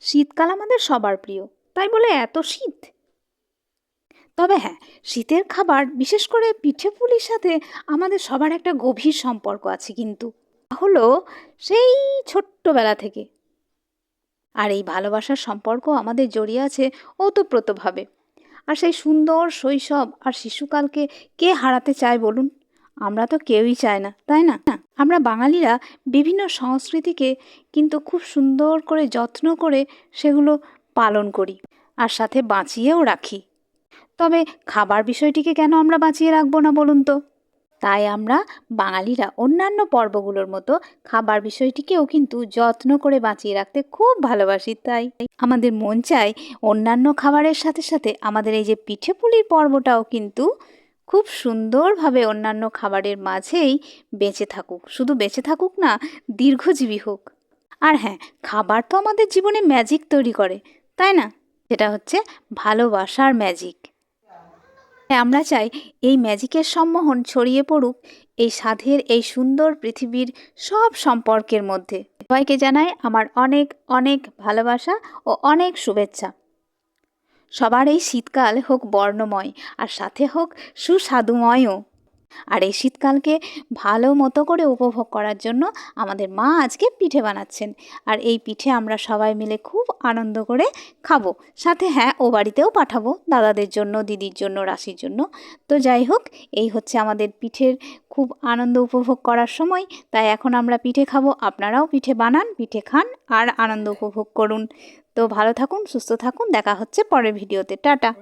শীতকাল আমাদের সবার প্রিয়, তাই বলে এত শীত? তবে হ্যাঁ শীতের খাবার, বিশেষ করে পিঠে পুলির সাথে আমাদের সবার একটা গভীর সম্পর্ক আছে কিন্তু। হলো সেই ছোট্টবেলা থেকে। আর এই ভালোবাসার সম্পর্ক আমাদের জড়িয়ে আছে ওতপ্রোতভাবে। আর সেই সুন্দর শৈশব আর শিশুকালকে কে হারাতে চায় বলুন? আমরা তো কেউই চায় না, তাই না? আমরা বাঙালিরা বিভিন্ন সংস্কৃতিকে কিন্তু খুব সুন্দর করে যত্ন করে সেগুলো পালন করি আর সাথে বাঁচিয়েও রাখি। তবে খাবার বিষয়টিকে কেন আমরা বাঁচিয়ে রাখব না বলুন তো? তাই আমরা বাঙালিরা অন্যান্য পর্বগুলোর মতো খাবার বিষয়টিকেও কিন্তু যত্ন করে বাঁচিয়ে রাখতে খুব ভালোবাসি, তাই। আমাদের মন চায় অন্যান্য খাবারের সাথে সাথে আমাদের এই যে পিঠে পুলির পর্বটাও কিন্তু খুব সুন্দরভাবে অন্যান্য খাবারের মাঝেই বেঁচে থাকুক। শুধু বেঁচে থাকুক না দীর্ঘজীবী হোক। আর হ্যাঁ খাবার তো আমাদের জীবনে ম্যাজিক তৈরি করে তাই না? যেটা হচ্ছে ভালোবাসার ম্যাজিক হ্যাঁ, আমরা চাই এই ম্যাজিকের সম্মোহন ছড়িয়ে পড়ুক এই সাধের এই সুন্দর পৃথিবীর সব সম্পর্কের মধ্যে। সবাইকে জানাই আমার অনেক অনেক ভালোবাসা ও অনেক শুভেচ্ছা। সবার এই শীতকাল হোক বর্ণময় আর সাথে হোক সুস্বাদুময়ও। আর এই শীতকালকে ভালো মতো করে উপভোগ করার জন্য আমাদের মা আজকে পিঠে বানাচ্ছেন। আর এই পিঠে আমরা সবাই মিলে খুব আনন্দ করে খাব। সাথে হ্যাঁ ও বাড়িতেও পাঠাবো, দাদাদের জন্য, দিদির জন্য, রাশির জন্য। তো যাই হোক, এই হচ্ছে আমাদের পিঠের খুব আনন্দ উপভোগ করার সময়। তাই এখন আমরা পিঠে খাব, আপনারাও পিঠে বানান, পিঠে খান আর আনন্দ উপভোগ করুন। তো ভালো থাকুন, সুস্থ থাকুন, দেখা হচ্ছে পরের ভিডিওতে। টাটা।